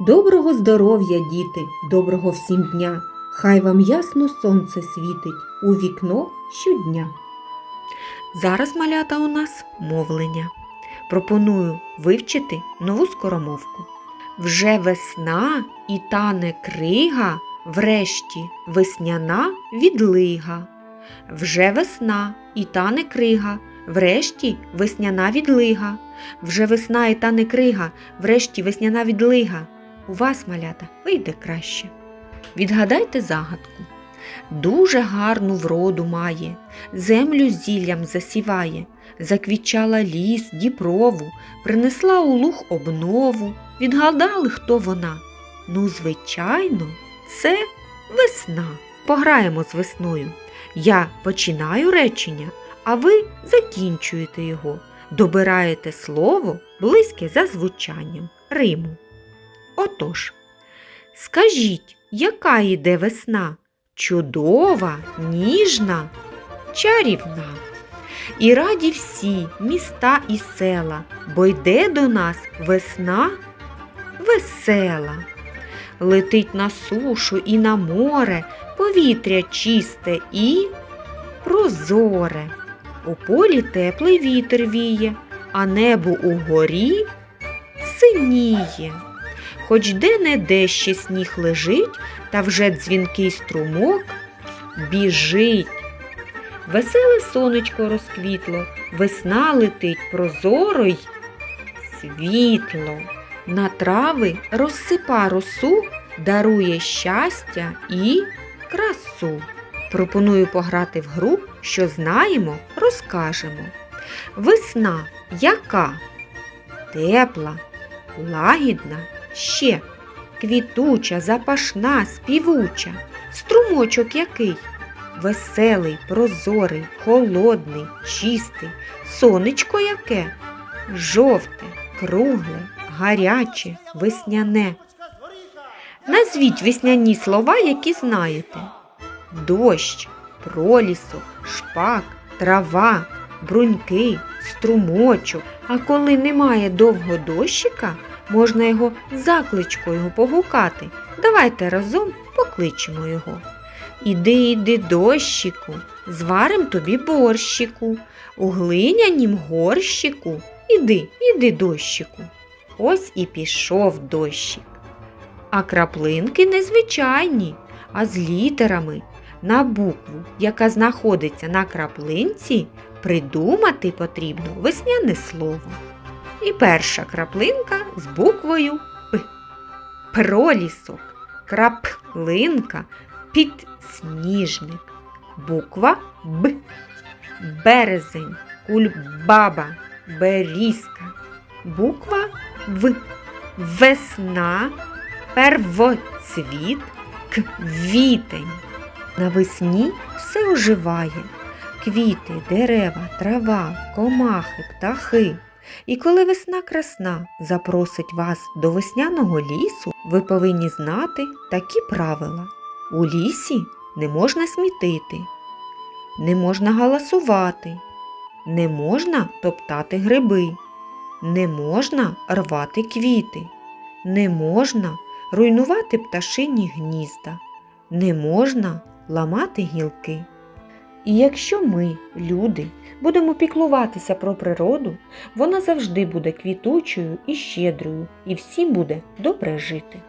Доброго здоров'я, діти, доброго всім дня! Хай вам ясно сонце світить у вікно щодня. Зараз малята у нас мовлення. Пропоную вивчити нову скоромовку. Вже весна і тане крига, врешті весняна відлига. Вже весна і тане крига, врешті весняна відлига. Вже весна і тане крига, врешті весняна відлига. У вас, малята, вийде краще. Відгадайте загадку. Дуже гарну вроду має, землю зіллям засіває, заквічала ліс, діброву, принесла у луг обнову. Відгадали, хто вона? Ну, звичайно, це весна. Пограємо з весною. Я починаю речення, а ви закінчуєте його, добираєте слово близьке за звучанням Риму. Отож, скажіть, яка йде весна? Чудова, ніжна, чарівна. І раді всі міста і села, бо йде до нас весна весела. Летить на сушу і на море, повітря чисте і прозоре. У полі теплий вітер віє, а небо угорі синіє. Хоч де-не-де ще сніг лежить, та вже дзвінкий струмок біжить. Веселе сонечко розквітло, весна летить прозоро й світло. На трави розсипа росу, дарує щастя і красу. Пропоную пограти в гру, що знаємо, розкажемо. Весна яка? Тепла, лагідна, ще квітуча, запашна, співуча. Струмочок який? Веселий, прозорий, холодний, чистий. Сонечко яке? Жовте, кругле, гаряче, весняне. Назвіть весняні слова, які знаєте. Дощ, пролісок, шпак, трава, бруньки, струмочок. А коли немає довго дощика, можна його закличкою погукати. Давайте разом покличемо його. Іди, іди, дощику, зварим тобі борщику, у глинянім горщику. Іди, іди, дощику. Ось і пішов дощик. А краплинки незвичайні, а з літерами на букву, яка знаходиться на краплинці, придумати потрібно весняне слово. І перша краплинка з буквою П. Пролісок, краплинка, підсніжник. Буква Б. Березень, кульбаба, берізка. Буква В. Весна, первоцвіт, квітень. Навесні все оживає. Квіти, дерева, трава, комахи, птахи. І коли весна красна запросить вас до весняного лісу, ви повинні знати такі правила. У лісі не можна смітити, не можна галасувати, не можна топтати гриби, не можна рвати квіти, не можна руйнувати пташині гнізда, не можна ламати гілки. І якщо ми, люди, будемо піклуватися про природу, вона завжди буде квітучою і щедрою, і всім буде добре жити.